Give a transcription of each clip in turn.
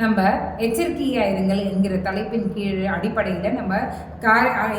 நம்ம எச்சரிக்கையாக இருங்கள் என்கிற தலைப்பின் கீழ் அடிப்படையில் நம்ம கா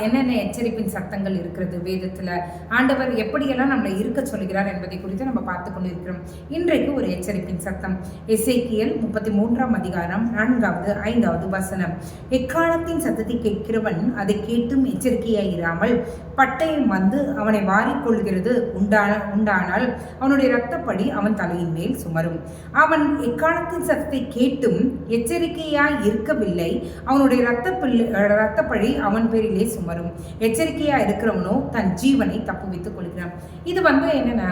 என்னென்ன எச்சரிப்பின் சத்தங்கள் இருக்கிறது வேதத்தில்? ஆண்டவர் எப்படியெல்லாம் நம்மளை இருக்க சொல்கிறார் என்பதை குறித்து நம்ம பார்த்து கொண்டிருக்கிறோம். இன்றைக்கு ஒரு எச்சரிப்பின் சத்தம். எஸ்ஐக்கியல் முப்பத்தி மூன்றாம் அதிகாரம் நான்காவது ஐந்தாவது வசனம். எக்காலத்தின் சத்தத்தை கேட்கிறவன் அதை கேட்டும் எச்சரிக்கையாக இராமல் பட்டயம் வந்து அவனை வாரிக்கொள்கிறது. உண்டான உண்டானால் அவனுடைய இரத்தப்படி அவன் தலையின் மேல் சுமரும். அவன் எக்காலத்தின் சத்தத்தை கேட்டும் எச்சரிக்கையாய் இருக்கவில்லை. அவனுடைய ரத்த பிள்ளை ரத்தப்பழி அவன் பேரிலே சுமரும். எச்சரிக்கையாக இருக்கிறவனோ தன் ஜீவனை தப்புவித்துக் கொள்கிறான். இது வந்து என்னென்னா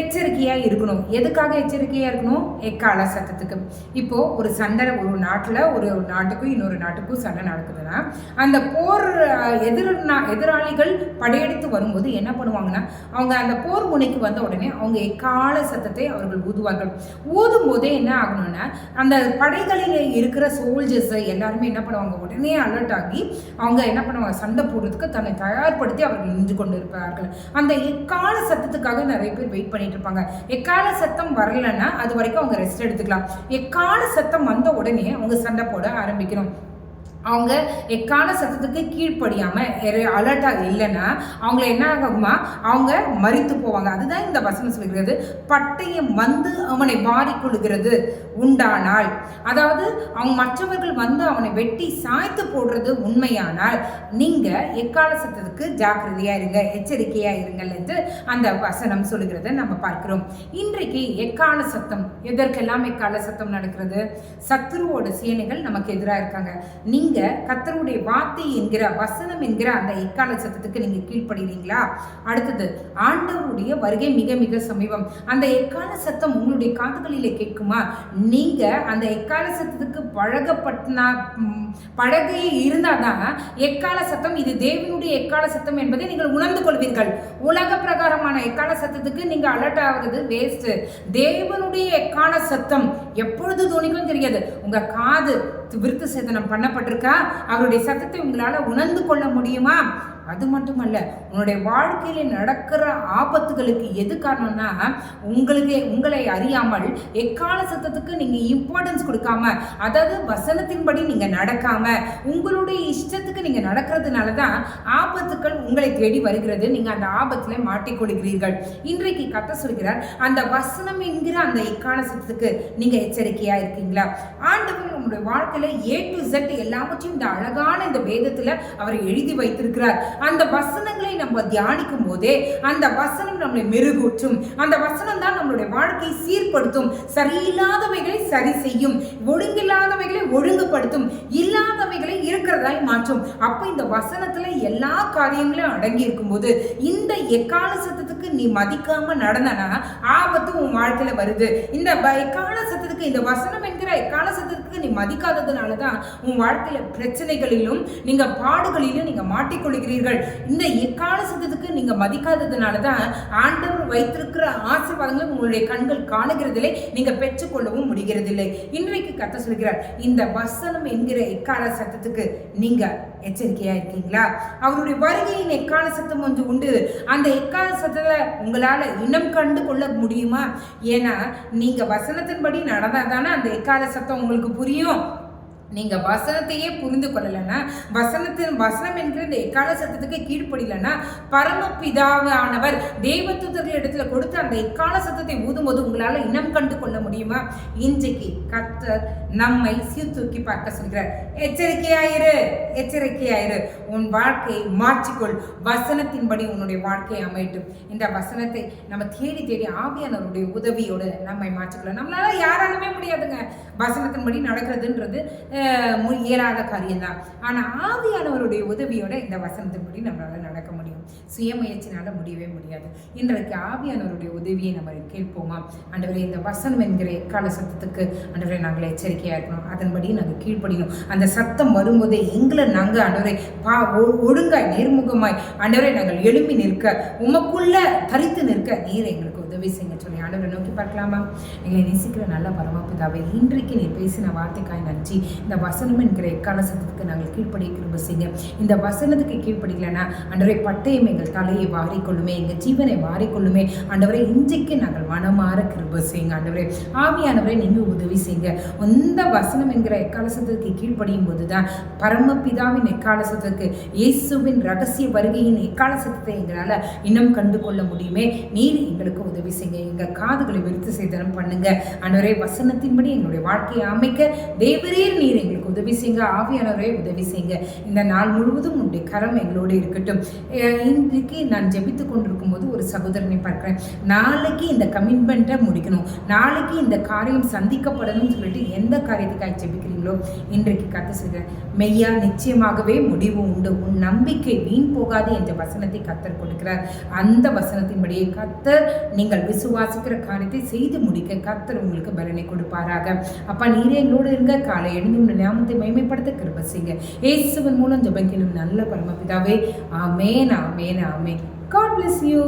எச்சரிக்கையாக இருக்கணும். எதுக்காக எச்சரிக்கையாக இருக்கணும்? எக்கால சத்தத்துக்கு. இப்போது ஒரு சண்டை ஒரு நாட்டில் ஒரு நாட்டுக்கும் இன்னொரு நாட்டுக்கும் சண்டை நடக்குதுன்னா அந்த போர் அஹ், எதிர் எதிராளிகள் படையெடுத்து வரும்போது என்ன பண்ணுவாங்கன்னா அவங்க அந்த போர் முனைக்கு வந்த உடனே அவங்க எக்கால சத்தத்தை அவர்கள் ஊதுவார்கள். ஊதும் போதே என்ன ஆகணும்னா அந்த படைகளில் இருக்கிற சோல்ஜர்ஸ் எல்லாருமே என்ன பண்ணுவாங்க? உடனே அலர்ட் ஆகி அவங்க என்ன பண்ணுவாங்க? சண்டை போடுறதுக்கு தன்னை தயார்படுத்தி அவர்கள் நின்று கொண்டு இருப்பார்கள் அந்த எக்கால சத்தத்துக்காக நிறைய பேர் வெயிட் பண்ணிட்டு இருப்பாங்க. எக்கால சத்தம் வரலன்னா அது வரைக்கும் அவங்க ரெஸ்ட் எடுத்துக்கலாம். எக்கால சத்தம் வந்த உடனே அவங்க சண்டை போட ஆரம்பிக்கணும். அவங்க எக்கால சத்தத்துக்கு கீழ்ப்படியாம அலர்ட்டாக இல்லைன்னா அவங்கள என்ன ஆகுமா அவங்க மறித்து போவாங்க. அதுதான் இந்த வசனம் சொல்கிறது. பட்டயம் வந்து அவனை வாரிக்கொள்கிறது உண்டானால். அதாவது அவங்க மற்றவர்கள் வந்து அவனை வெட்டி சாய்த்து போடுறது உண்மையானால் நீங்க எக்கால சத்தத்துக்கு ஜாக்கிரதையா இருங்க எச்சரிக்கையா இருங்கள் என்று அந்த வசனம் சொல்லுகிறத நம்ம பார்க்கிறோம். இன்றைக்கு எக்கால சத்தம் எதற்கெல்லாம் எக்கால சத்தம் நடக்கிறது? சத்துருவோட சேனைகள் நமக்கு எதிராக இருக்காங்க. நீங்க கத்தருடைய வார்த்தை என்கிற வசனம் என்கிற அந்த எக்கால சத்தத்துக்கு நீங்க கீழ்ப்படுகிறீங்களா அடுத்தது ஆண்டவருடைய வருகை மிக மிக சமீபம். அந்த எக்கால சத்தம் உங்களுடைய காதுகளிலே கேட்குமா? நீங்க அந்த எக்கால சத்தத்துக்கு பழகப்பட்டனா பழகையே இருந்தால் இருந்தாதான் எக்கால சத்தம் இது தேவனுடைய எக்கால சத்தம் என்பதை நீங்கள் உணர்ந்து கொள்வீர்கள். உலக பிரகாரமான எக்கால சத்தத்துக்கு நீங்க அலர்ட் ஆகிறது வேஸ்ட் தேவனுடைய எக்கால சத்தம் எப்பொழுது துணிக்கும் தெரியாது. உங்க காது விருத்து சேதனம் பண்ணப்பட்டிருக்கா? அவருடைய சத்தத்தை உங்களால் உணர்ந்து கொள்ள முடியுமா? அது மட்டுமல்ல உன்னுடைய வாழ்க்கையில் நடக்கிற ஆபத்துகளுக்கு எது காரணம்னா உங்களுக்கு உங்களை அறியாமல் எக்கால சத்தத்துக்கு நீங்கள் இம்பார்ட்டன்ஸ் கொடுக்காம அதாவது வசனத்தின்படி நீங்கள் நடக்காம உங்களுடைய இஷ்டத்துக்கு நீங்கள் நடக்கிறதுனால தான் ஆபத்துக்கள் உங்களை தேடி வருகிறது. நீங்கள் அந்த ஆபத்தில் மாட்டிக்கொள்கிறீர்கள். இன்றைக்கு கத்த சொல்கிறார் அந்த வசனம் என்கிற அந்த எக்கால சத்தத்துக்கு நீங்கள் எச்சரிக்கையாக இருக்கீங்களா? ஆண்டவர் நம்முடைய வாழ்க்கையில ஏ டு இசட் எல்லாவற்றையும் இந்த அழகான இந்த வேதத்துல அவர் எழுதி வைத்திருக்கிறார். அந்த வசனங்களை நம்ம தியானிக்கும் போதே அந்த வசனம் நம்மளை மெருகூற்றும். அந்த வசனம் தான் நம்மளுடைய வாழ்க்கையை சீர்படுத்தும். சரியில்லாதவைகளை சரி செய்யும். ஒழுங்கில்லாதவைகளை ஒழுங்குபடுத்தும். இல்லாதவைகளை இருக்கிறதாய் மாற்றும். அப்ப இந்த வசனத்துல எல்லா காரியங்களும் அடங்கி இருக்கும்போது இந்த எக்கால சத்தத்துக்கு நீ மதிக்காம நடந்தனா ஆபத்து உன் வாழ்க்கையில வருது. இந்த எக்கால சத்தத்துக்கு இந்த வசனம் என்கிற எக்கால சத்தத்துக்கு நீ மதிக்காததுனால தான் உன் வாழ்க்கையில் பிரச்சனைகளிலும் நீங்கள் பாடுகளிலும் நீங்கள் மாட்டிக்கொள்கிறீர்கள். இந்த எக்கால சத்தத்துக்கு நீங்கள் மதிக்காததுனால தான் ஆண்டவர் வைத்திருக்கிற ஆசீர்வாதங்களை உங்களுடைய கண்கள் காணுகிறதில்லை நீங்கள் பெற்றுக்கொள்ளவும் முடிகிறதில்லை. இன்றைக்கு கத்த சொல்கிறார் இந்த வசனம் என்கிற எக்கால சத்தத்துக்கு நீங்கள் எச்சரிக்கையா இருக்கீங்களா? அவருடைய வருகையின் எக்கால சத்தம் ஒன்று உண்டு. அந்த எக்கால சத்தத்தை உங்களால இனம் கண்டு கொள்ள முடியுமா? ஏன்னா நீங்க வசனத்தின்படி நடந்தாதானே அந்த எக்கால சத்தம் உங்களுக்கு புரியும். நீங்க வசனத்தையே புரிந்து கொள்ளலைன்னா வசனத்தின் வசனம் என்கிற இந்த எக்கால சத்தத்துக்கு கீழ்ப்படிலன்னா பரமபிதாவானவர் தேவதூதர்கள் இடத்துல கொடுத்து அந்த எக்கால சத்தத்தை ஊதும்போது உங்களால் இனம் கண்டு கொள்ள முடியுமா? இன்றைக்கு கத்தர் நம்மை சீர்தூக்கி பார்க்க சொல்கிறார். எச்சரிக்கையாயிரு எச்சரிக்கையாயிரு. உன் வாழ்க்கையை மாற்றிக்கொள். வசனத்தின்படி உன்னுடைய வாழ்க்கையை அமையட்டும். இந்த வசனத்தை நம்ம தேடி தேடி ஆவியானவருடைய உதவியோடு நம்மை மாற்றிக்கொள்ள. நம்மளால யாராலுமே முடியாதுங்க. வசனத்தின்படி நடக்கிறதுன்றது மு- இயலாத காரியம்தான். ஆனால் ஆவியானவருடைய உதவியோட இந்த வசனத்தின்படி நம்மளால நடக்க முடியும். சுயமுயற்சினால முடியவே முடியாது. இன்றைக்கு ஆவியானவருடைய உதவியை நம்ம கேட்போமா? ஆண்டவரே இந்த வசனம் என்கிற எக்கால சத்தத்துக்கு ஆண்டவரே நாங்கள் எச்சரிக்கையாக இருக்கணும். அதன்படி நாங்கள் கீழ்ப்படினோம் அந்த சத்தம் வரும்போதே எங்களை நாங்கள் ஆண்டவரை பா ஒழுங்காய் நேர்முகமாய் ஆண்டவரை நாங்கள் எழும்பி நிற்க உமக்குள்ள தரித்து நிற்க நீர் எங்களுக்கு உதவி செய்ய சொல்லி ஆண்டவரை நோக்கி பார்க்கலாமா? எங்களை நேசிக்கிற நல்ல பரமபிதாவை இன்றைக்கு நீ பேசின வார்த்தைக்காய் நன்றி. இந்த வசனம் என்கிற எக்கால சத்தத்துக்கு நாங்கள் கீழ்ப்படிய கிருப செய்ய இந்த வசனத்துக்கு கீழ்ப்படிக்கலன்னா அன்றரை பட்டயம் எங்கள் தலையை வாரிக்கொள்ளுமே எங்கள் ஜீவனை வாரிக்கொள்ளுமே. ஆண்டவரை இன்றைக்கு நாங்கள் மனமாற கிருப செய்யுங்க. ஆண்டவரே ஆவியானவரை நீங்கள் உதவி செய்யுங்க. இந்த வசனம் என்கிற எக்காலசத்துக்கு கீழ்ப்படியும் போது தான் பரமபிதாவின் எக்காலசத்துக்கு இயேசுவின் ரகசிய வருகையின் எக்காலசத்தை எங்களால் இன்னும் கண்டு கொள்ள முடியுமே. நீர் எங்களுக்கு உதவி செய்யுங்க. எங்கள் காதுகளை விருத்து செய்தனம் பண்ணுங்க. ஆண்டவரே வசனத்தின்படி எங்களுடைய வாழ்க்கையை அமைக்க தேவரே நீர் எங்களுக்கு உதவி செய்யுங்க. ஆவியானவரே உதவி செய்யுங்க. இந்த நாள் முழுவதும் உங்களுடைய கரம் எங்களோடு இருக்கட்டும். இன்றைக்கு நான் ஜெபித்து கொண்டிருக்கும் போது ஒரு சகோதரனை பார்க்குறேன். நாளைக்கு இந்த கமிட்மெண்ட்டை முடிக்கணும். நாளைக்கு இந்த காரியம் சந்திக்கப்படணும்னு சொல்லிட்டு எந்த காரியத்துக்காக ஜெபிக்கிறீங்களோ இன்றைக்கு கற்று செய்கிறேன் மெய்யா நிச்சயமாகவே முடிவு உண்டு. உன் நம்பிக்கை வீண் போகாது என்ற வசனத்தை கத்தர் கொடுக்கிறார். அந்த வசனத்தின்படியே கத்தர் நீங்கள் நீங்கள் விசுவாசிக்கிற காரியத்தை செய்து முடிக்க கத்தர் உங்களுக்கு பலனை கொடுப்பாராக. அப்பா நீரே எங்களோடு இருங்க. காலை எழுந்து உங்கள் நாமத்தை மைமைப்படுத்த கிருப செய்யுங்க. ஏசுவன் மூலம் ஜபங்கிலும் நல்ல பரமபிதாவே. ஆமேன் ஆமேன் ஆமேன். God bless you